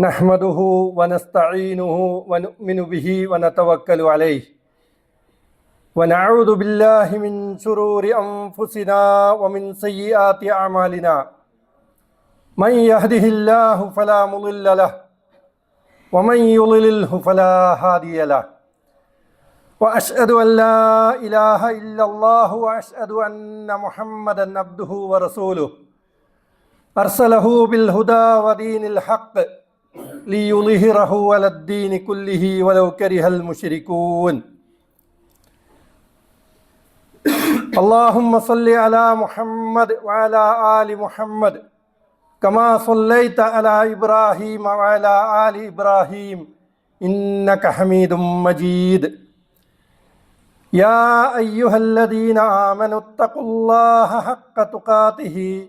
نحمده ونستعينه ونؤمن به ونتوكل عليه. ونعوذ بالله من شرور أنفسنا ومن سيئات أعمالنا. من يهده الله فلا مضل له ومن يضلله فلا هادي له. وأشهد أن لا إله إلا الله وأشهد أن محمدا عبده ورسوله. أرسله بالهدى ودين الحق. ليظهره على الدين كله ولو كره المشركون. اللهم صل على محمد وعلى آل محمد كما صليت على إبراهيم وعلى آل إبراهيم إنك حميد مجيد. يا أيها الذين آمنوا اتقوا الله حق تقاته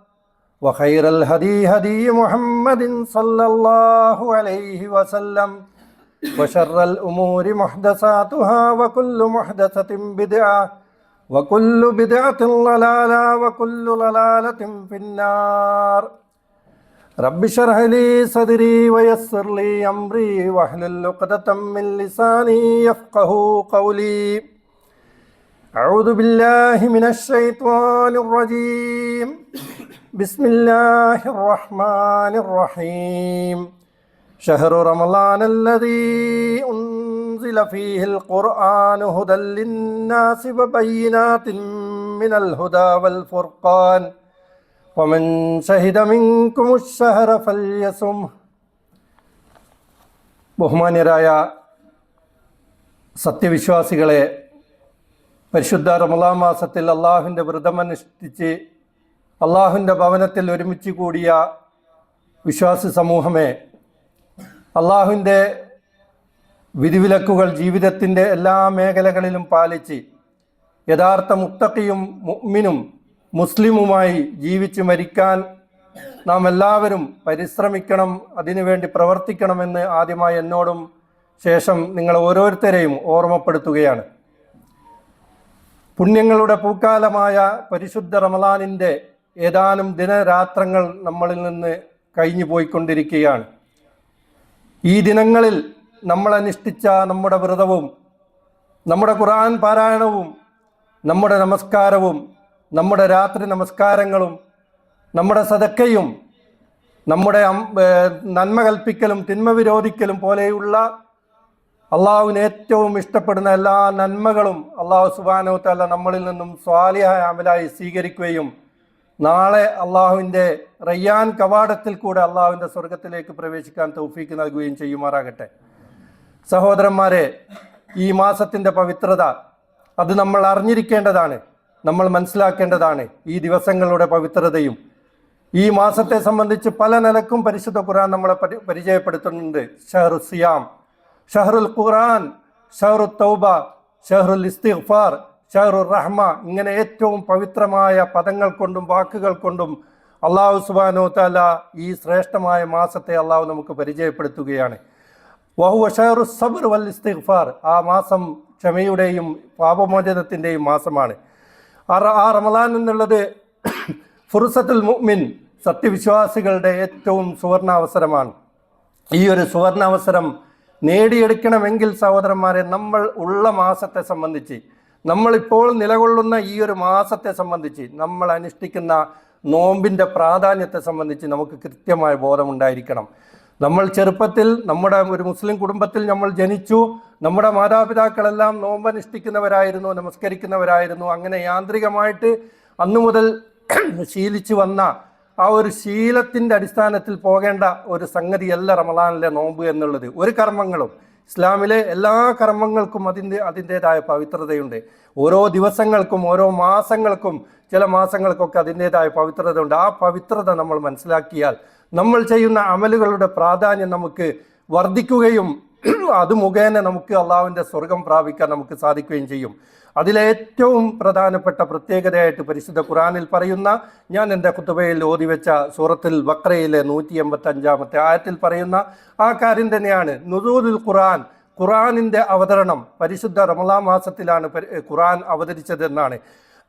وخير الهدي هدي محمد صلى الله عليه وسلم. وشر الأمور محدثاتها وكل محدثة بدعة وكل بدعة ضلالة وكل ضلالة في النار. رب اشرح لي صدري ويسر لي أمري واحلل عقدة من لساني يفقه قولي. أعوذ بالله من الشيطان الرجيم. بسم الله الرحمن الرحيم شهر رمضان الذي أنزل فيه القرآن هدى للناس وبينات من الهدى والفرقان ومن شهد منكم الشهر فليصمه ബഹുമാന്യരായ സത്യവിശ്വാസികളെ പരിശുദ്ധ റമലാ മാസത്തിൽ അള്ളാഹുവിൻ്റെ വ്രതമനുഷ്ഠിച്ച് അള്ളാഹുവിന്റെ ഭവനത്തിൽ ഒരുമിച്ച് കൂടിയ വിശ്വാസി സമൂഹമേ അള്ളാഹുവിന്റെ വിധിവിലക്കുകൾ ജീവിതത്തിന്റെ എല്ലാ മേഖലകളിലും പാലിച്ച് യഥാർത്ഥ മുത്തക്കിയും മുഅ്മിനും മുസ്ലിമുമായി ജീവിച്ച് മരിക്കാൻ നാം എല്ലാവരും പരിശ്രമിക്കണം അതിനുവേണ്ടി പ്രവർത്തിക്കണമെന്ന് ആദ്യമായി എന്നോടും ശേഷം നിങ്ങൾ ഓരോരുത്തരെയും ഓർമ്മപ്പെടുത്തുകയാണ്. പുണ്യങ്ങളുടെ പൂക്കാലമായ പരിശുദ്ധ റമലാനിന്റെ ഏതാനും ദിനരാത്രങ്ങൾ നമ്മളിൽ നിന്ന് കഴിഞ്ഞു പോയിക്കൊണ്ടിരിക്കുകയാണ്. ഈ ദിനങ്ങളിൽ നമ്മൾ അനുഷ്ഠിച്ച നമ്മുടെ വ്രതവും നമ്മുടെ ഖുർആൻ പാരായണവും നമ്മുടെ നമസ്കാരവും നമ്മുടെ രാത്രി നമസ്കാരങ്ങളും നമ്മുടെ സതക്കയും നമ്മുടെ നന്മ കൽപ്പിക്കലും തിന്മ വിരോധിക്കലും പോലെയുള്ള അള്ളാഹുവിന് ഏറ്റവും ഇഷ്ടപ്പെടുന്ന എല്ലാ നന്മകളും അള്ളാഹു സുബാനോ തല നമ്മളിൽ നിന്നും സ്വാലിഹായ അമലായി സ്വീകരിക്കുകയും നാളെ അള്ളാഹുവിന്റെ റയ്യാൻ കവാടത്തിൽ കൂടെ അള്ളാഹുവിന്റെ സ്വർഗത്തിലേക്ക് പ്രവേശിക്കാൻ തൗഫീക്ക് നൽകുകയും ചെയ്യുമാറാകട്ടെ. സഹോദരന്മാരെ ഈ മാസത്തിന്റെ പവിത്രത അത് നമ്മൾ അറിഞ്ഞിരിക്കേണ്ടതാണ് നമ്മൾ മനസ്സിലാക്കേണ്ടതാണ് ഈ ദിവസങ്ങളുടെ പവിത്രതയും. ഈ മാസത്തെ സംബന്ധിച്ച് പല നിലക്കും പരിശുദ്ധ ഖുർആൻ നമ്മളെ പരി പരിചയപ്പെടുത്തുന്നുണ്ട്. ഷഹറു സിയാം ഷഹറുൽ ഖുർആൻ ഷഹറു തൗബ ഷഹറുൽ ഇസ്തിഗ്ഫാർ ഷഹറുർ റഹ്മ ഇങ്ങനെ ഏറ്റവും പവിത്രമായ പദങ്ങൾ കൊണ്ടും വാക്കുകൾ കൊണ്ടും അള്ളാഹു സുബാനോ താല ഈ ശ്രേഷ്ഠമായ മാസത്തെ അള്ളാഹു നമുക്ക് പരിചയപ്പെടുത്തുകയാണ്. വഹുവ ഷഹറു സബർ വൽ ഇസ്തിഗ്ഫാർ ആ മാസം ക്ഷമയുടെയും പാപമോചനത്തിന്റെയും മാസമാണ്. ആ റമലാൻ എന്നുള്ളത് ഫുർസത്തുൽ മുഅ്മിൻ സത്യവിശ്വാസികളുടെ ഏറ്റവും സുവർണാവസരമാണ്. ഈ ഒരു സുവർണാവസരം നേടിയെടുക്കണമെങ്കിൽ സഹോദരന്മാരെ നമ്മൾ ഉള്ള മാസത്തെ സംബന്ധിച്ച് നമ്മളിപ്പോൾ നിലകൊള്ളുന്ന ഈ ഒരു മാസത്തെ സംബന്ധിച്ച് നമ്മൾ അനുഷ്ഠിക്കുന്ന നോമ്പിന്റെ പ്രാധാന്യത്തെ സംബന്ധിച്ച് നമുക്ക് കൃത്യമായ ബോധമുണ്ടായിരിക്കണം. നമ്മൾ ചെറുപ്പത്തിൽ നമ്മുടെ ഒരു മുസ്ലിം കുടുംബത്തിൽ നമ്മൾ ജനിച്ചു നമ്മുടെ മാതാപിതാക്കളെല്ലാം നോമ്പ് നോമ്പനുഷ്ഠിക്കുന്നവരായിരുന്നു നമസ്കരിക്കുന്നവരായിരുന്നു. അങ്ങനെ യാന്ത്രികമായിട്ട് അന്നു മുതൽ ശീലിച്ചു വന്ന ആ ഒരു ശീലത്തിന്റെ അടിസ്ഥാനത്തിൽ പോകേണ്ട ഒരു സംഗതിയല്ല റമദാനിലെ നോമ്പ് എന്നുള്ളത്. ഒരു കർമ്മങ്ങളും. ഇസ്ലാമിലെ എല്ലാ കർമ്മങ്ങൾക്കും അതിന്റെ അതിന്റെതായ പവിത്രതയുണ്ട്. ഓരോ ദിവസങ്ങൾക്കും ഓരോ മാസങ്ങൾക്കും ചില മാസങ്ങൾക്കൊക്കെ അതിന്റേതായ പവിത്രത ഉണ്ട് ആ പവിത്രത നമ്മൾ മനസ്സിലാക്കിയാൽ നമ്മൾ ചെയ്യുന്ന അമലുകളുടെ പ്രാധാന്യം നമുക്ക് വർദ്ധിക്കുകയും അത് മുഖേന നമുക്ക് അള്ളാഹുവിന്റെ സ്വർഗം പ്രാപിക്കാൻ നമുക്ക് സാധിക്കുകയും ചെയ്യും. അതിലേറ്റവും പ്രധാനപ്പെട്ട പ്രത്യേകതയായിട്ട് പരിശുദ്ധ ഖുറാനിൽ പറയുന്ന ഞാൻ എന്റെ കുത്തുബയിൽ ഓതിവെച്ച സൂറത്തിൽ വക്രയിലെ നൂറ്റി എൺപത്തി അഞ്ചാമത്തെ ആയത്തിൽ പറയുന്ന ആ കാര്യം തന്നെയാണ്. നുദൂലുൽ ഖുറാൻ ഖുറാനിന്റെ അവതരണം പരിശുദ്ധ റമലാ മാസത്തിലാണ് ഖുറാൻ അവതരിച്ചതെന്നാണ്.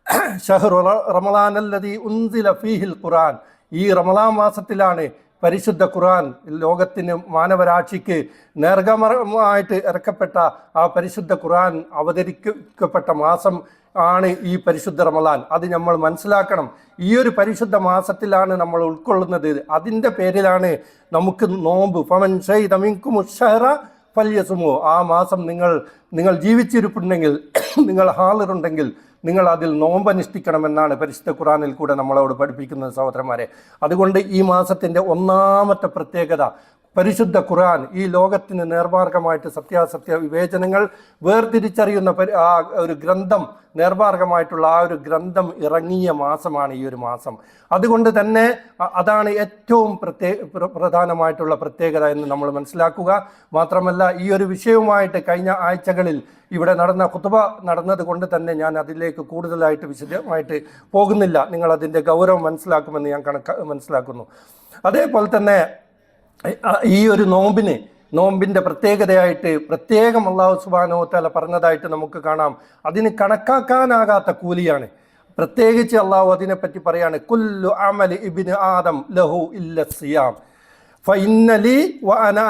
ഷഹ്റു റമലാനല്ലതി ഉൻസില ഫീഹിൽ ഖുറാൻ ഈ റമലാ മാസത്തിലാണ് പരിശുദ്ധ ഖുർആൻ ലോകത്തിന് മാനവരാശിക്ക് നേർഗമമായിട്ട് ഇറക്കപ്പെട്ട ആ പരിശുദ്ധ ഖുർആൻ അവതരിക്കപ്പെട്ട മാസം ആണ് ഈ പരിശുദ്ധ റമലാൻ അത് നമ്മൾ മനസ്സിലാക്കണം. ഈ ഒരു പരിശുദ്ധ മാസത്തിലാണ് നമ്മൾ ഉൾക്കൊള്ളുന്നത്. അതിന്റെ പേരിലാണ് നമുക്ക് നോമ്പ്. ഫമൻ ഷൈദ മിൻകും ഉഷഹറ ഫല്യസുമോ. ആ മാസം നിങ്ങൾ നിങ്ങൾ ജീവിച്ചിരിപ്പുണ്ടെങ്കിൽ നിങ്ങൾ ഹാളിറുണ്ടെങ്കിൽ നിങ്ങൾ അതിൽ നോമ്പനുഷ്ഠിക്കണമെന്നാണ് പരിശുദ്ധ ഖുറാനിൽ കൂടെ നമ്മളോട് പഠിപ്പിക്കുന്നത് സഹോദരന്മാരെ. അതുകൊണ്ട് ഈ മാസത്തിന്റെ ഒന്നാമത്തെ പ്രത്യേകത പരിശുദ്ധ ഖുർആൻ ഈ ലോകത്തിന് നേർമാർഗമായിട്ട് സത്യാസത്യ വിവേചനങ്ങൾ വേർതിരിച്ചറിയുന്ന ആ ഒരു ഗ്രന്ഥം നേർമാർഗമായിട്ടുള്ള ആ ഒരു ഗ്രന്ഥം ഇറങ്ങിയ മാസമാണ് ഈ ഒരു മാസം. അതുകൊണ്ട് തന്നെ അതാണ് ഏറ്റവും പ്രത്യേക പ്രധാനമായിട്ടുള്ള പ്രത്യേകത എന്ന് നമ്മൾ മനസ്സിലാക്കുക. മാത്രമല്ല ഈ ഒരു വിഷയവുമായിട്ട് കഴിഞ്ഞ ആഴ്ചകളിൽ ഇവിടെ നടന്ന കുത്തുബ നടന്നത് കൊണ്ട് തന്നെ ഞാൻ അതിലേക്ക് കൂടുതലായിട്ട് വിശദമായിട്ട് പോകുന്നില്ല. നിങ്ങൾ അതിന്റെ ഗൗരവം മനസ്സിലാക്കുമെന്ന് ഞാൻ കണക്ക മനസ്സിലാക്കുന്നു. അതേപോലെ തന്നെ ഈ ഒരു നോമ്പിന് നോമ്പിന്റെ പ്രത്യേകതയായിട്ട് പ്രത്യേകം അള്ളാഹു സുബാനോ തല പറഞ്ഞതായിട്ട് നമുക്ക് കാണാം. അതിന് കണക്കാക്കാനാകാത്ത കൂലിയാണ്. പ്രത്യേകിച്ച് അള്ളാഹു അതിനെപ്പറ്റി പറയാണ് കുല്ലു ഇബിന് ആദം ലഹു ഇല്ല സിയാം. വ അന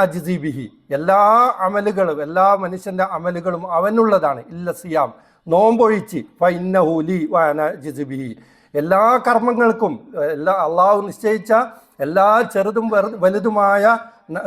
എല്ലാ അമലുകളും എല്ലാ മനുഷ്യന്റെ അമലുകളും അവനുള്ളതാണ് ഇല്ല സിയാം. നോമ്പൊഴിച്ച് ഫൈനഹു ലി വ അന എല്ലാ കർമ്മങ്ങൾക്കും എല്ലാ അള്ളാഹു നിശ്ചയിച്ച എല്ലാ ചെറുതും വലുതുമായ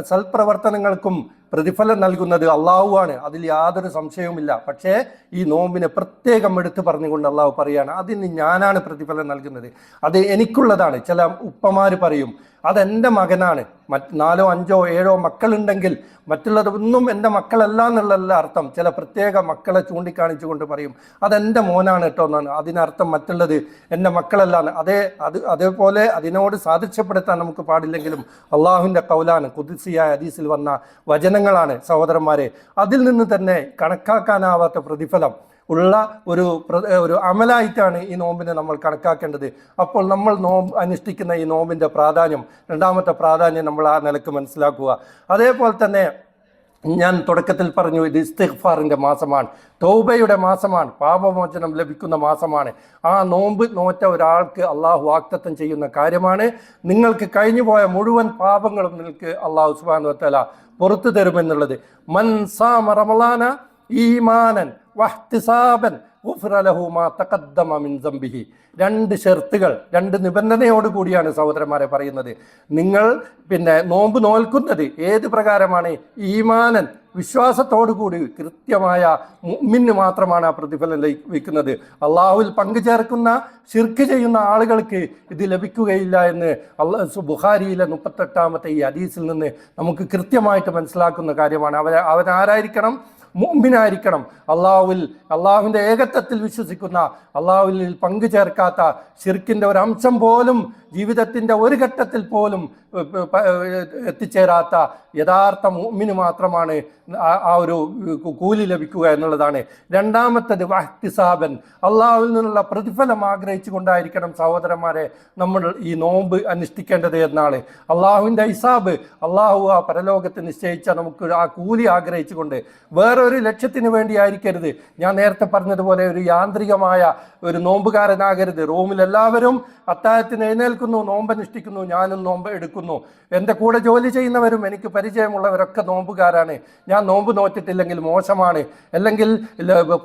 സൽപ്രവർത്തനങ്ങൾക്കും പ്രതിഫലം നൽകുന്നത് അള്ളാഹുവാണ് അതിൽ യാതൊരു സംശയവുമില്ല. പക്ഷേ ഈ നോമ്പിനെ പ്രത്യേകം എടുത്തു പറഞ്ഞുകൊണ്ട് അള്ളാഹു പറയുകയാണ് അതിന് ഞാനാണ് പ്രതിഫലം നൽകുന്നത്. അത് എനിക്കുള്ളതാണ്. ചില ഉപ്പമാര് പറയും അതെന്റെ മകനാണ്. മറ്റ് നാലോ അഞ്ചോ ഏഴോ മക്കളുണ്ടെങ്കിൽ മറ്റുള്ളതൊന്നും എന്റെ മക്കളല്ല എന്നുള്ളതല്ല അർത്ഥം ചില പ്രത്യേക മക്കളെ ചൂണ്ടിക്കാണിച്ചുകൊണ്ട് പറയും അതെന്റെ മോനാണ് കേട്ടോ എന്നാണ്. അതിനർത്ഥം മറ്റുള്ളത് എന്റെ മക്കളല്ല. അതേ അത് അതേപോലെ അതിനോട് സാദൃശ്യപ്പെടുത്താൻ നമുക്ക് പാടില്ലെങ്കിലും അള്ളാഹുവിന്റെ കൗലാണ് കുതിസിയായ ഹദീസിൽ വന്ന വചനങ്ങളാണ് സഹോദരന്മാരെ. അതിൽ നിന്ന് തന്നെ കണക്കാക്കാനാവാത്ത പ്രതിഫലം ഉള്ള ഒരു ഒരു അമലായിട്ടാണ് ഈ നോമ്പിനെ നമ്മൾ കണക്കാക്കേണ്ടത്. അപ്പോൾ നമ്മൾ നോമ്പ് അനുഷ്ഠിക്കുന്ന ഈ നോമ്പിന്റെ പ്രാധാന്യം രണ്ടാമത്തെ പ്രാധാന്യം നമ്മൾ ആ നിലയ്ക്ക് മനസ്സിലാക്കുക. അതേപോലെ തന്നെ ഞാൻ തുടക്കത്തിൽ പറഞ്ഞു ഇത് ഇസ്തിഖ്ഫാറിന്റെ മാസമാണ്. തൗബയുടെ മാസമാണ്. പാപമോചനം ലഭിക്കുന്ന മാസമാണ്. ആ നോമ്പ് നോറ്റ ഒരാൾക്ക് അള്ളാഹു വാക്തത്വം ചെയ്യുന്ന കാര്യമാണ്. നിങ്ങൾക്ക് കഴിഞ്ഞുപോയ മുഴുവൻ പാപങ്ങളും നിങ്ങൾക്ക് അള്ളാഹു സുബാൻ വത്തല പുറത്തു തരുമെന്നുള്ളത്. മൻ സാമ റമലാന ഈമാനൻ വഹ്തിസാബൻ ഗുഫ്ര ലഹു മാ തഖദ്ദമ മിൻ ദംബിഹി. രണ്ട് ഷെർത്തുകൾ രണ്ട് നിബന്ധനയോട് കൂടിയാണ് സഹോദരന്മാരെ പറയുന്നത്. നിങ്ങൾ പിന്നെ നോമ്പ് നോൽക്കുന്നത് ഏത് പ്രകാരമാണ്? ഈമാനൻ വിശ്വാസത്തോടു കൂടി കൃത്യമായ മുമ്മിന് മാത്രമാണ് ആ പ്രതിഫലം ലഭിക്കുന്നത് അള്ളാഹുവിൽ പങ്കുചേർക്കുന്ന ഷിർക്ക് ചെയ്യുന്ന ആളുകൾക്ക് ഇത് ലഭിക്കുകയില്ല എന്ന് അള്ളാഹ് ബുഹാരിയിലെ മുപ്പത്തെട്ടാമത്തെ ഈ അദീസിൽ നിന്ന് നമുക്ക് കൃത്യമായിട്ട് മനസ്സിലാക്കുന്ന കാര്യമാണ്. അവൻ അവൻ ആരായിരിക്കണം മുമ്പിനായിരിക്കണം അള്ളാഹുവിൽ അള്ളാഹുവിന്റെ ഏകത്വത്തിൽ വിശ്വസിക്കുന്ന അള്ളാഹുവിൽ പങ്കു ചേർക്കാത്ത ഷിർക്കിന്റെ ഒരു അംശം പോലും ജീവിതത്തിന്റെ ഒരു ഘട്ടത്തിൽ പോലും എത്തിച്ചേരാത്ത യഥാർത്ഥ മുമ്മിന് മാത്രമാണ് ആ- ഒരു കൂലി ലഭിക്കുക എന്നുള്ളതാണ്. രണ്ടാമത്തത് വഹ്തിസാബൻ. അള്ളാഹുവിൽ നിന്നുള്ള പ്രതിഫലം ആഗ്രഹിച്ചു കൊണ്ടായിരിക്കണം സഹോദരന്മാരെ നമ്മൾ ഈ നോമ്പ് അനുഷ്ഠിക്കേണ്ടത് എന്നാണ്. അള്ളാഹുവിന്റെ ഹിസാബ് അള്ളാഹു ആ പരലോകത്ത് നിശ്ചയിച്ച നമുക്ക് ആ കൂലി ആഗ്രഹിച്ചുകൊണ്ട് വേറൊരു ലക്ഷ്യത്തിന് വേണ്ടി ആയിരിക്കരുത് ഞാൻ നേരത്തെ പറഞ്ഞതുപോലെ ഒരു യാന്ത്രികമായ ഒരു നോമ്പുകാരനാകരുത്. റോമിൽ എല്ലാവരും അത്താഴത്തിന് എഴുന്നേൽക്കുന്നു നോമ്പനുഷ്ഠിക്കുന്നു ഞാനും നോമ്പ് എടുക്കുന്നു. എന്റെ കൂടെ ജോലി ചെയ്യുന്നവരും എനിക്ക് പരിചയമുള്ളവരൊക്കെ നോമ്പുകാരാണ്. ഞാൻ നോമ്പ് നോറ്റിട്ടില്ലെങ്കിൽ മോശമാണ്. അല്ലെങ്കിൽ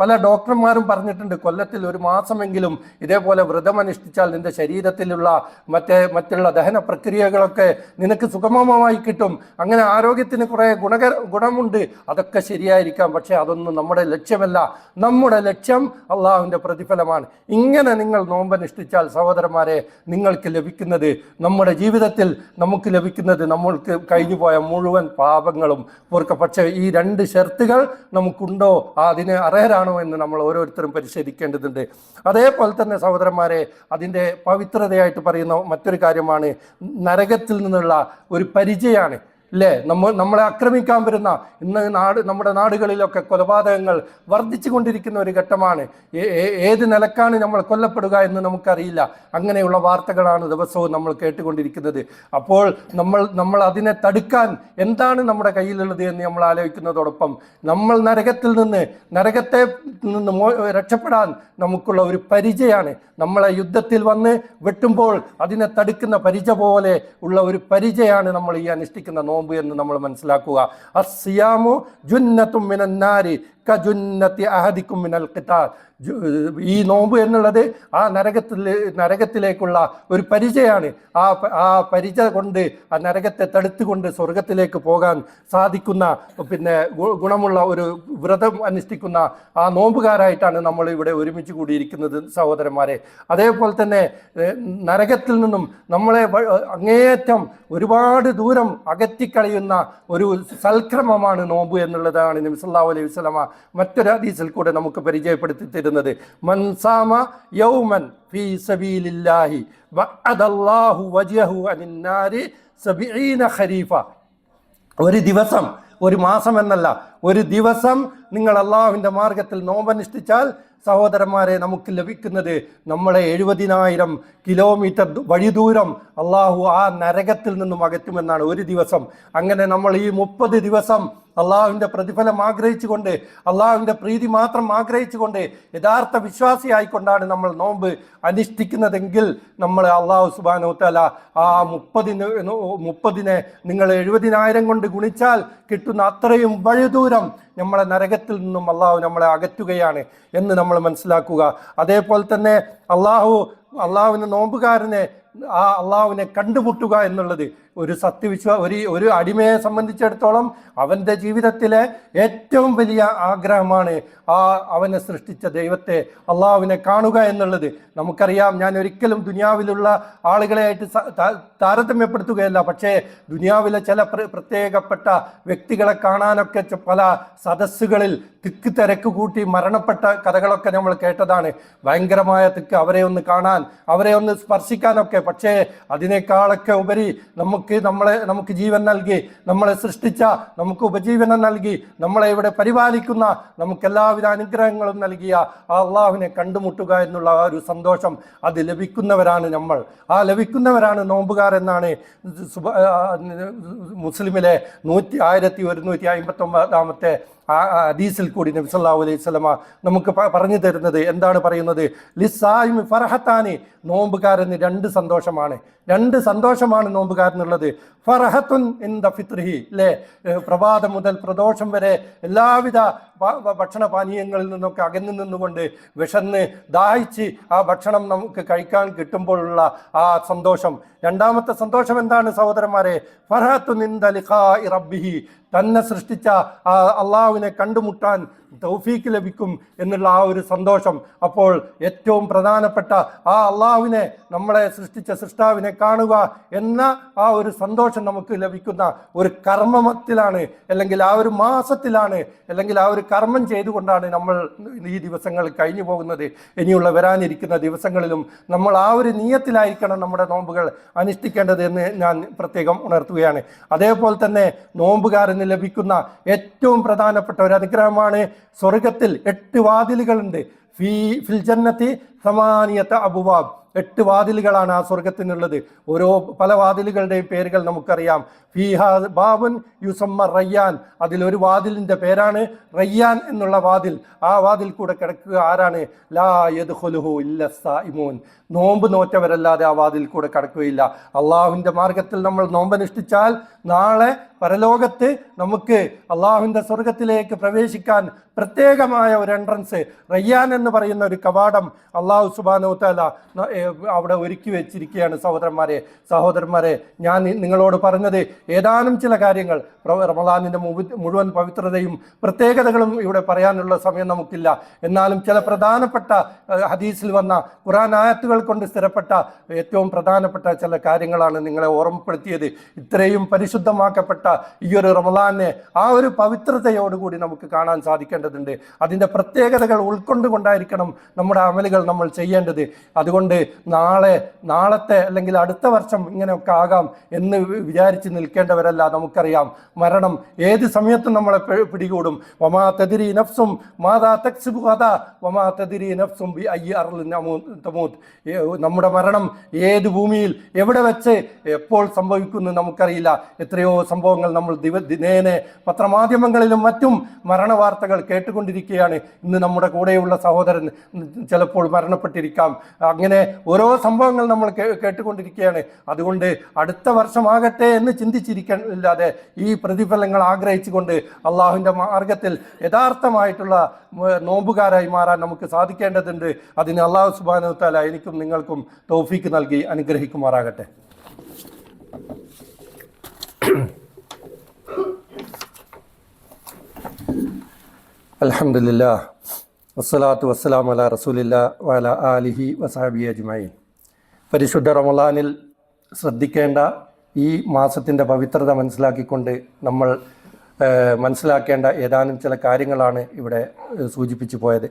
പല ഡോക്ടർമാരും പറഞ്ഞിട്ടുണ്ട് കൊല്ലത്തിൽ ഒരു മാസമെങ്കിലും ഇതേപോലെ വ്രതം അനുഷ്ഠിച്ചാൽ നിന്റെ ശരീരത്തിലുള്ള മറ്റേ മറ്റുള്ള ദഹന പ്രക്രിയകളൊക്കെ നിനക്ക് സുഗമമായി കിട്ടും. അങ്ങനെ ആരോഗ്യത്തിന് കുറേ ഗുണകര ഗുണമുണ്ട്. അതൊക്കെ ശരിയായിരിക്കാം. പക്ഷേ അതൊന്നും നമ്മുടെ ലക്ഷ്യമല്ല. നമ്മുടെ ലക്ഷ്യം അള്ളാഹുവിന്റെ പ്രതിഫലമാണ്. ഇങ്ങനെ നിങ്ങൾ നോമ്പനുഷ്ഠിച്ചാൽ സഹോദരന്മാരെ നിങ്ങൾക്ക് ലഭിക്കുന്നത് നമ്മുടെ ജീവിതത്തിൽ നമുക്ക് ലഭിക്കുന്നത് നമ്മൾക്ക് കഴിഞ്ഞുപോയ മുഴുവൻ പാപങ്ങളും ഓർക്ക പക്ഷേ ഈ രണ്ട് ഷർത്തുകൾ നമുക്കുണ്ടോ? അതിന് അർഹരാണോ എന്ന് നമ്മൾ ഓരോരുത്തരും പരിശോധിക്കേണ്ടതുണ്ട്. അതേപോലെ തന്നെ സഹോദരന്മാരെ അതിന്റെ പവിത്രതയായിട്ട് പറയുന്ന മറ്റൊരു കാര്യമാണ്. നരകത്തിൽ നിന്നുള്ള ഒരു പരിചയമാണ് അല്ലേ നമ്മൾ നമ്മളെ ആക്രമിക്കാൻ വരുന്ന ഇന്ന് നാട് നമ്മുടെ നാടുകളിലൊക്കെ കൊലപാതകങ്ങൾ വർദ്ധിച്ചു കൊണ്ടിരിക്കുന്ന ഒരു ഘട്ടമാണ്. ഏത് നിലക്കാണ് നമ്മൾ കൊല്ലപ്പെടുക എന്ന് നമുക്കറിയില്ല. അങ്ങനെയുള്ള വാർത്തകളാണ് ദിവസവും നമ്മൾ കേട്ടുകൊണ്ടിരിക്കുന്നത്. അപ്പോൾ നമ്മൾ നമ്മൾ അതിനെ തടുക്കാൻ എന്താണ് നമ്മുടെ കയ്യിലുള്ളത് എന്ന് നമ്മൾ ആലോചിക്കുന്നതോടൊപ്പം നമ്മൾ നരകത്തിൽ നിന്ന് നരകത്തെ നിന്ന് രക്ഷപ്പെടാൻ നമുക്കുള്ള ഒരു പരിചയമാണ് നമ്മളെ യുദ്ധത്തിൽ വന്ന് വെട്ടുമ്പോൾ അതിനെ തടുക്കുന്ന പരിച പോലെ ഉള്ള ഒരു പരിചയമാണ് നമ്മൾ ഈ അനുഷ്ഠിക്കുന്ന നോമ്പ് എന്ന് നമ്മൾ മനസ്സിലാക്കുക. അസിയാമു ജുന്നത്തും മിനന്നാരി. കജുന്നത്തി അഹദിക്കും മിനൽ ഖിതാൽ. ഈ നോമ്പ് എന്നുള്ളത് ആ നരകത്തിൽ നരകത്തിലേക്കുള്ള ഒരു പരിചയമാണ് ആ ആ പരിച കൊണ്ട് ആ നരകത്തെ തടുത്തുകൊണ്ട് സ്വർഗത്തിലേക്ക് പോകാൻ സാധിക്കുന്ന പിന്നെ ഗുണമുള്ള ഒരു വ്രതം അനുഷ്ഠിക്കുന്ന ആ നോമ്പുകാരായിട്ടാണ് നമ്മൾ ഇവിടെ ഒരുമിച്ച് കൂടിയിരിക്കുന്നത് സഹോദരന്മാരെ. അതേപോലെ തന്നെ നരകത്തിൽ നിന്നും നമ്മളെ അങ്ങേയറ്റം ഒരുപാട് ദൂരം അകറ്റിക്കളയുന്ന ഒരു സൽക്രമമാണ് നോമ്പ് എന്നുള്ളതാണ് നിമിസല്ലാ അലൈഹി വസല്ലമ മറ്റൊരു ഹദീസിൽ കൂടെ നമുക്ക് പരിചയപ്പെടുത്തി തരുന്നത്. മൻസാമ യൗമൻ ഫീ ഖരീഫ. ഒരു ദിവസം ഒരു മാസം എന്നല്ല ഒരു ദിവസം നിങ്ങൾ അള്ളാഹുവിന്റെ മാർഗത്തിൽ നോമ്പനുഷ്ഠിച്ചാൽ സഹോദരന്മാരെ നമുക്ക് ലഭിക്കുന്നത് നമ്മളെ എഴുപതിനായിരം കിലോമീറ്റർ വഴിദൂരം അള്ളാഹു ആ നരകത്തിൽ നിന്നും അകറ്റുമെന്നാണ് ഒരു ദിവസം. അങ്ങനെ നമ്മൾ ഈ മുപ്പത് ദിവസം അള്ളാഹുവിന്റെ പ്രതിഫലം ആഗ്രഹിച്ചുകൊണ്ട് അള്ളാഹുവിന്റെ പ്രീതി മാത്രം ആഗ്രഹിച്ചുകൊണ്ട് യഥാർത്ഥ വിശ്വാസിയായിക്കൊണ്ടാണ് നമ്മൾ നോമ്പ് അനുഷ്ഠിക്കുന്നതെങ്കിൽ നമ്മൾ അള്ളാഹു സുബാനോ തല ആ മുപ്പതിന് മുപ്പതിനെ നിങ്ങൾ എഴുപതിനായിരം കൊണ്ട് ഗുണിച്ചാൽ കിട്ടുന്ന അത്രയും വഴിദൂരം നമ്മളെ നരകത്തിൽ നിന്നും അള്ളാഹു നമ്മളെ അകറ്റുകയാണ് എന്ന് നമ്മൾ മനസ്സിലാക്കുക. അതേപോലെ തന്നെ അള്ളാഹു അള്ളാഹുവിന് നോമ്പുകാരനെ ആ അള്ളാഹുവിനെ കണ്ടുമുട്ടുക എന്നുള്ളത് ഒരു സത്യവിശ്വാ ഒരു ഒരു അടിമയെ സംബന്ധിച്ചിടത്തോളം അവന്റെ ജീവിതത്തിലെ ഏറ്റവും വലിയ ആഗ്രഹമാണ് ആ അവനെ സൃഷ്ടിച്ച ദൈവത്തെ അള്ളാഹുവിനെ കാണുക എന്നുള്ളത്. നമുക്കറിയാം ഞാൻ ഒരിക്കലും ദുനിയാവിലുള്ള ആളുകളെയായിട്ട് താരതമ്യപ്പെടുത്തുകയല്ല. പക്ഷേ ദുനിയാവിലെ ചില പ്രത്യേകപ്പെട്ട വ്യക്തികളെ കാണാനൊക്കെ പല സദസ്സുകളിൽ തിക്ക് തിരക്ക് കൂട്ടി മരണപ്പെട്ട കഥകളൊക്കെ നമ്മൾ കേട്ടതാണ്. ഭയങ്കരമായ തിക്ക് അവരെ ഒന്ന് കാണാൻ അവരെ ഒന്ന് സ്പർശിക്കാനൊക്കെ. പക്ഷേ അതിനേക്കാളൊക്കെ ഉപരി നമുക്ക് നമ്മളെ നമുക്ക് ജീവൻ നൽകി നമ്മളെ സൃഷ്ടിച്ച നമുക്ക് ഉപജീവനം നൽകി നമ്മളെ ഇവിടെ പരിപാലിക്കുന്ന നമുക്ക് എല്ലാവിധ അനുഗ്രഹങ്ങളും നൽകിയ ആ അള്ളാഹുവിനെ കണ്ടുമുട്ടുക എന്നുള്ള ആ ഒരു സന്തോഷം അത് ലഭിക്കുന്നവരാണ് നമ്മൾ. ആ ലഭിക്കുന്നവരാണ് നോമ്പുകാർ എന്നാണ് മുസ്ലിമിലെ നൂറ്റി ആയിരത്തി ഒരുന്നൂറ്റി അമ്പത്തി ഒമ്പതാമത്തെ ആ ഹദീസിൽ കൂടി നബി സല്ലല്ലാഹു അലൈഹി വസല്ലമ നമുക്ക് പറഞ്ഞു തരുന്നത് എന്താണ് പറയുന്നത്? ലിസാഹിം ഫർഹത്താനി നോമ്പുകാരന് രണ്ട് സന്തോഷമാണ്. രണ്ട് സന്തോഷമാണ് നോമ്പുകാരനുള്ളത്. ഫർഹത്തുൻ ഇൻ ദ ഫിത്രിഹി അല്ലേ പ്രഭാതം മുതൽ പ്രദോഷം വരെ എല്ലാവിധ ഭക്ഷണ പാനീയങ്ങളിൽ നിന്നൊക്കെ അകന്നു നിന്നുകൊണ്ട് വിശന്ന് ദാഹിച്ച് ആ ഭക്ഷണം നമുക്ക് കഴിക്കാൻ കിട്ടുമ്പോഴുള്ള ആ സന്തോഷം. രണ്ടാമത്തെ സന്തോഷം എന്താണ് സഹോദരന്മാരെ? ഫർഹത്തു നിന്ദ ലിഖാഇ റബ്ബിഹി. തന്നെ സൃഷ്ടിച്ച അള്ളാഹുവിനെ കണ്ടുമുട്ടാൻ തൗഫീക്ക് ലഭിക്കും എന്നുള്ള ആ ഒരു സന്തോഷം അപ്പോൾ ഏറ്റവും പ്രധാനപ്പെട്ട ആ അള്ളാഹുവിനെ നമ്മളെ സൃഷ്ടിച്ച സൃഷ്ടാവിനെ കാണുക എന്ന ആ ഒരു സന്തോഷം നമുക്ക് ലഭിക്കുന്ന ഒരു കർമ്മത്തിലാണ് അല്ലെങ്കിൽ ആ ഒരു മാസത്തിലാണ് അല്ലെങ്കിൽ ആ ഒരു കർമ്മം ചെയ്തുകൊണ്ടാണ് നമ്മൾ ഈ ദിവസങ്ങൾ കഴിഞ്ഞു പോകുന്നത്. ഇനിയുള്ള വരാനിരിക്കുന്ന ദിവസങ്ങളിലും നമ്മൾ ആ ഒരു നീയത്തിലായിരിക്കണം നമ്മുടെ നോമ്പുകൾ അനുഷ്ഠിക്കേണ്ടത് എന്ന് ഞാൻ പ്രത്യേകം ഉണർത്തുകയാണ്. അതേപോലെ തന്നെ നോമ്പുകാരന് ലഭിക്കുന്ന ഏറ്റവും പ്രധാനപ്പെട്ട ഒരു അനുഗ്രഹമാണ് സ്വർഗത്തിൽ എട്ട് വാതിലുകളുണ്ട്. ഫി ഫിൽ ജന്നത്തി സമാനിയത്തെ അബുവാബ്. എട്ട് വാതിലുകളാണ് ആ സ്വർഗത്തിനുള്ളത്. ഓരോ പല വാതിലുകളുടെയും പേരുകൾ നമുക്കറിയാം. ഫീഹ ബാബുൻ യുസമ്മ റയ്യാൻ. അതിലൊരു വാതിലിന്റെ പേരാണ് റയ്യാൻ എന്നുള്ള വാതിൽ. ആ വാതിൽ കൂടെ കിടക്കുക ആരാണ്? ലാ യദ്ഖുലുഹു ഇല്ല സായിമൂൻ നോമ്പ് നോറ്റവരല്ലാതെ ആ വാതിൽ കൂടെ കടക്കുകയില്ല. അള്ളാഹുവിന്റെ മാർഗത്തിൽ നമ്മൾ നോമ്പനുഷ്ഠിച്ചാൽ നാളെ പരലോകത്ത് നമുക്ക് അള്ളാഹുവിന്റെ സ്വർഗത്തിലേക്ക് പ്രവേശിക്കാൻ പ്രത്യേകമായ ഒരു എൻട്രൻസ് റയ്യാൻ എന്ന് പറയുന്ന ഒരു കവാടം അള്ളാഹു സുബാനോ താല അവിടെ ഒരുക്കി വെച്ചിരിക്കുകയാണ് സഹോദരന്മാരെ. സഹോദരന്മാരെ ഞാൻ നിങ്ങളോട് പറഞ്ഞത് ഏതാനും ചില കാര്യങ്ങൾ. റമദാനിന്റെ മുഴുവൻ പവിത്രതയും പ്രത്യേകതകളും ഇവിടെ പറയാനുള്ള സമയം നമുക്കില്ല. എന്നാലും ചില പ്രധാനപ്പെട്ട ഹദീസിൽ വന്ന ഖുറാൻ ആയത്തുകൾ കൊണ്ട് സ്ഥിരപ്പെട്ട ഏറ്റവും പ്രധാനപ്പെട്ട ചില കാര്യങ്ങളാണ് നിങ്ങളെ ഓർമ്മപ്പെടുത്തിയത്. ഇത്രയും പരിശുദ്ധമാക്കപ്പെട്ട ഈ ഒരു റമദാനെ ആ ഒരു പവിത്രതയോടുകൂടി നമുക്ക് കാണാൻ സാധിക്കേണ്ടതുണ്ട്. അതിന്റെ പ്രത്യേകതകൾ ഉൾക്കൊണ്ടുകൊണ്ടായിരിക്കണം നമ്മുടെ അമലുകൾ നമ്മൾ ചെയ്യേണ്ടത്. അതുകൊണ്ട് നാളെ നാളത്തെ അല്ലെങ്കിൽ അടുത്ത വർഷം ഇങ്ങനെയൊക്കെ ആകാം എന്ന് വിചാരിച്ച് നിൽക്കേണ്ടവരല്ല നമുക്കറിയാം. മരണം ഏത് സമയത്തും നമ്മളെ പിടികൂടും. വമാ തെതിരി നഫ്സും മാതാ തക്സിബു കഥ വമാ തെതിരി നഫ്സും ബി ഐ അറൽ തമൂത്ത് നമ്മുടെ മരണം ഏത് ഭൂമിയിൽ എവിടെ വെച്ച് എപ്പോൾ സംഭവിക്കുന്നു നമുക്കറിയില്ല. എത്രയോ സംഭവങ്ങൾ നമ്മൾ ദിവ ദിനേനെ പത്രമാധ്യമങ്ങളിലും മറ്റും മരണവാർത്തകൾ കേട്ടുകൊണ്ടിരിക്കുകയാണ്. ഇന്ന് നമ്മുടെ കൂടെയുള്ള സഹോദരൻ ചിലപ്പോൾ മരണപ്പെട്ടിരിക്കാം. അങ്ങനെ ഓരോ സംഭവങ്ങൾ നമ്മൾ കേട്ടുകൊണ്ടിരിക്കുകയാണ്. അതുകൊണ്ട് അടുത്ത വർഷമാകട്ടെ എന്ന് ചിന്തിച്ചിരിക്കാനില്ലാതെ ഈ പ്രതിഫലങ്ങൾ ആഗ്രഹിച്ചുകൊണ്ട് അള്ളാഹുവിന്റെ മാർഗത്തിൽ യഥാർത്ഥമായിട്ടുള്ള നോമ്പുകാരായി മാറാൻ നമുക്ക് സാധിക്കേണ്ടതുണ്ട്. അതിന് അള്ളാഹു സുബാനു താല എനിക്കും നിങ്ങൾക്കും തോഫിക്ക് നൽകി അനുഗ്രഹിക്കുമാറാകട്ടെ. അലഹമില്ല വസ്സലാത്തു വസ്സലാം അല റസൂലില്ല വല ആലിഹി വസാബി അജ്മൈൻ പരിശുദ്ധ റമലാനിൽ ശ്രദ്ധിക്കേണ്ട ഈ മാസത്തിന്റെ പവിത്രത മനസ്സിലാക്കിക്കൊണ്ട് നമ്മൾ മനസ്സിലാക്കേണ്ട ഏതാനും ചില കാര്യങ്ങളാണ് ഇവിടെ സൂചിപ്പിച്ചു പോയത്.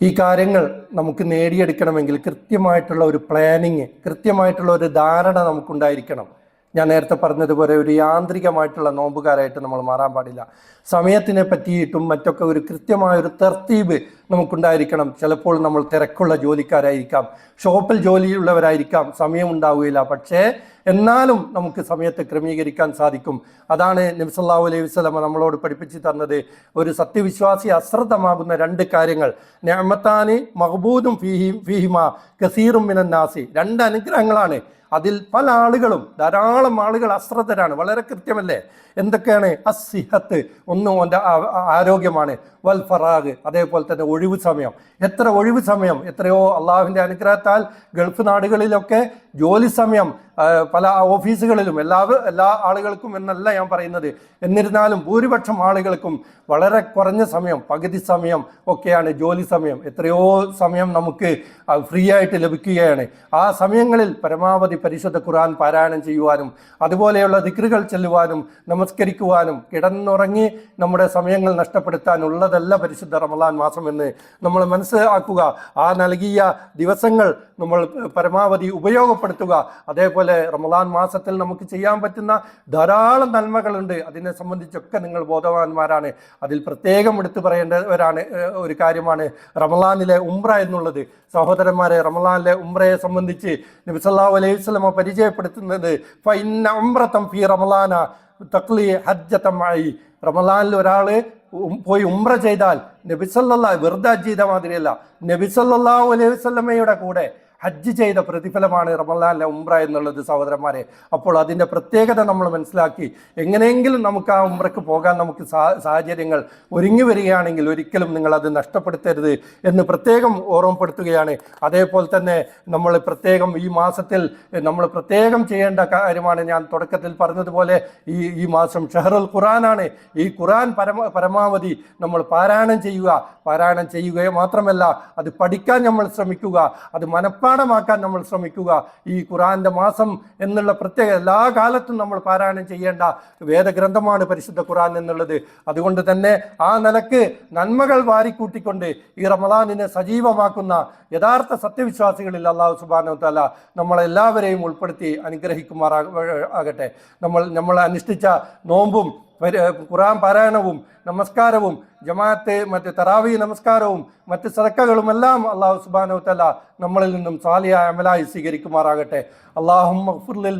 ഈ കാര്യങ്ങൾ നമുക്ക് നേടിയെടുക്കണമെങ്കിൽ കൃത്യമായിട്ടുള്ള ഒരു പ്ലാനിങ് കൃത്യമായിട്ടുള്ള ഒരു ധാരണ നമുക്കുണ്ടായിരിക്കണം. ഞാൻ നേരത്തെ പറഞ്ഞതുപോലെ ഒരു യാന്ത്രികമായിട്ടുള്ള നോമ്പുകാരായിട്ട് നമ്മൾ മാറാൻ പാടില്ല. സമയത്തിനെ പറ്റിയിട്ടും മറ്റൊക്കെ ഒരു കൃത്യമായ ഒരു തർത്തീബ് നമുക്കുണ്ടായിരിക്കണം. ചിലപ്പോൾ നമ്മൾ തിരക്കുള്ള ജോലിക്കാരായിരിക്കാം. ഷോപ്പിൽ ജോലിയുള്ളവരായിരിക്കാം സമയം ഉണ്ടാവുകയില്ല. പക്ഷേ എന്നാലും നമുക്ക് സമയത്തെ ക്രമീകരിക്കാൻ സാധിക്കും. അതാണ് നബ്സല്ലാഹു അലൈഹി വസ്ലമ നമ്മളോട് പഠിപ്പിച്ചു തന്നത്. ഒരു സത്യവിശ്വാസി അശ്രദ്ധമാകുന്ന രണ്ട് കാര്യങ്ങൾ. ഞാമത്താനി മഹബൂദും ഫിഹി ഫിഹിമ കസീറും മിനന്നാസി. രണ്ട് അനുഗ്രഹങ്ങളാണ്. അതിൽ പല ആളുകളും ധാരാളം ആളുകൾ അശ്രദ്ധരാണ്. വളരെ കൃത്യമല്ലേ? എന്തൊക്കെയാണ്? അസിഹത്ത് ഒന്നും ഓന്റെ ആരോഗ്യമാണ്. വൽ ഫറാഗ്. അതേപോലെ തന്നെ ഒഴിവ് സമയം. എത്ര ഒഴിവ് സമയം? എത്രയോ അള്ളാഹുവിന്റെ അനുഗ്രഹത്താൽ ഗൾഫ് നാടുകളിലൊക്കെ ജോലി സമയം പല ഓഫീസുകളിലും എല്ലാ എല്ലാ ആളുകൾക്കും എന്നല്ല ഞാൻ പറയുന്നത്. എന്നിരുന്നാലും ഭൂരിപക്ഷം ആളുകൾക്കും വളരെ കുറഞ്ഞ സമയം പകുതി സമയം ഒക്കെയാണ് ജോലി സമയം. എത്രയോ സമയം നമുക്ക് ഫ്രീ ആയിട്ട് ലഭിക്കുകയാണ്. ആ സമയങ്ങളിൽ പരമാവധി പരിശുദ്ധ ഖുർആൻ പാരായണം ചെയ്യുവാനും അതുപോലെയുള്ള ദിക്റുകൾ ചെല്ലുവാനും നമസ്കരിക്കുവാനും കിടന്നുറങ്ങി നമ്മുടെ സമയങ്ങൾ നഷ്ടപ്പെടുത്താനുള്ളതല്ല പരിശുദ്ധ റമലാൻ മാസം എന്ന് നമ്മൾ മനസ്സിലാക്കുക. ആ നൽകിയ ദിവസങ്ങൾ നമ്മൾ പരമാവധി ഉപയോഗപ്പെടുത്തുക. അതേപോലെ റമലാൻ മാസത്തിൽ നമുക്ക് ചെയ്യാൻ പറ്റുന്ന ധാരാളം നന്മകളുണ്ട്. അതിനെ സംബന്ധിച്ചൊക്കെ നിങ്ങൾ ബോധവാന്മാരാണ്. അതിൽ പ്രത്യേകം എടുത്തു പറയേണ്ടവരാണ് ഒരു കാര്യമാണ് റമലാനിലെ ഉംറ എന്നുള്ളത്. സഹോദരന്മാരെ റമലാനിലെ ഉംറയെ സംബന്ധിച്ച് നബി സല്ലല്ലാഹു അലൈഹി സ്വലമ പരിചയപ്പെടുത്തുന്നത് ഉംറത്തം ഫി റമലാന തക്ലി ഹജ്ജത്തമായി റമലാനിൽ ഒരാൾ പോയി ഉംറ ചെയ്താൽ നബിസല്ലാ വെറുതെ അജീത മാതിരിയല്ല. നബി സല്ലല്ലാഹു അലൈഹി സ്വലമയുടെ കൂടെ ഹജ്ജ് ചെയ്ത പ്രതിഫലമാണ് റമലാനിലെ ഉംറ എന്നുള്ളത് സഹോദരന്മാരെ. അപ്പോൾ അതിന്റെ പ്രത്യേകത നമ്മൾ മനസ്സിലാക്കി. എങ്ങനെയെങ്കിലും നമുക്ക് ആ ഉംറയ്ക്ക് പോകാൻ നമുക്ക് സാഹചര്യങ്ങൾ ഒരുങ്ങി വരികയാണെങ്കിൽ ഒരിക്കലും നിങ്ങൾ അത് നഷ്ടപ്പെടുത്തരുത് എന്ന് പ്രത്യേകം ഓർമ്മപ്പെടുത്തുകയാണ്. അതേപോലെ തന്നെ നമ്മൾ പ്രത്യേകം ഈ മാസത്തിൽ നമ്മൾ പ്രത്യേകം ചെയ്യേണ്ട കാര്യമാണ് ഞാൻ തുടക്കത്തിൽ പറഞ്ഞതുപോലെ ഈ ഈ മാസം ഷെഹറുൽ ഖുറാനാണ് ഈ ഖുറാൻ പരമ പരമാവധി നമ്മൾ പാരായണം ചെയ്യുക. പാരായണം ചെയ്യുക മാത്രമല്ല അത് പഠിക്കാൻ നമ്മൾ ശ്രമിക്കുക. അത് മനഃപ്പാടമാക്കാൻ നമ്മൾ ശ്രമിക്കുക. ഈ ഖുറാന്റെ മാസം എന്നുള്ള പ്രത്യേക എല്ലാ കാലത്തും നമ്മൾ പാരായണം ചെയ്യേണ്ട വേദഗ്രന്ഥമാണ് പരിശുദ്ധ ഖുറാൻ എന്നുള്ളത്. അതുകൊണ്ട് തന്നെ ആ നിലയ്ക്ക് നന്മകൾ വാരിക്കൂട്ടിക്കൊണ്ട് ഈ റമദാനിനെ സജീവമാക്കുന്ന യഥാർത്ഥ സത്യവിശ്വാസികളിൽ അള്ളാഹു സുബാന തല നമ്മളെല്ലാവരെയും ഉൾപ്പെടുത്തി അനുഗ്രഹിക്കുമാറാകട്ടെ നമ്മൾ നമ്മൾ അനുഷ്ഠിച്ച നോമ്പും ഖുറാൻ പാരായണവും നമസ്കാരവും ജമാഅത്ത് മറ്റ് തറാവി നമസ്കാരവും മറ്റ് സദക്കകളും എല്ലാം അള്ളാഹു സുബാനു തല നമ്മളിൽ നിന്നും സാലിയായ അമലായി സ്വീകരിക്കുമാറാകട്ടെ അള്ളാഹും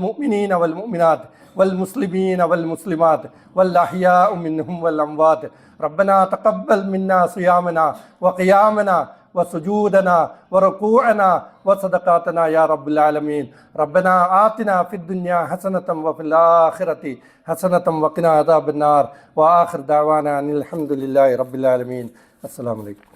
മുഅ്മിനീന വൽ മുഅ്മിനാത്ത് വൽ മുസ്ലിമീന വൽ മുസ്ലിമാത്ത് വൽ അഹ്യാഉ മിൻഹും വൽ അംവാത്ത് ربنا تقبل منا صيامنا وقيامنا وسجودنا وركوعنا وصدقاتنا يا رب العالمين. ربنا آتنا في الدنيا حسنة وفي الآخرة حسنة وقنا عذاب النار. وآخر دعوانا أن الحمد لله رب العالمين. السلام عليكم.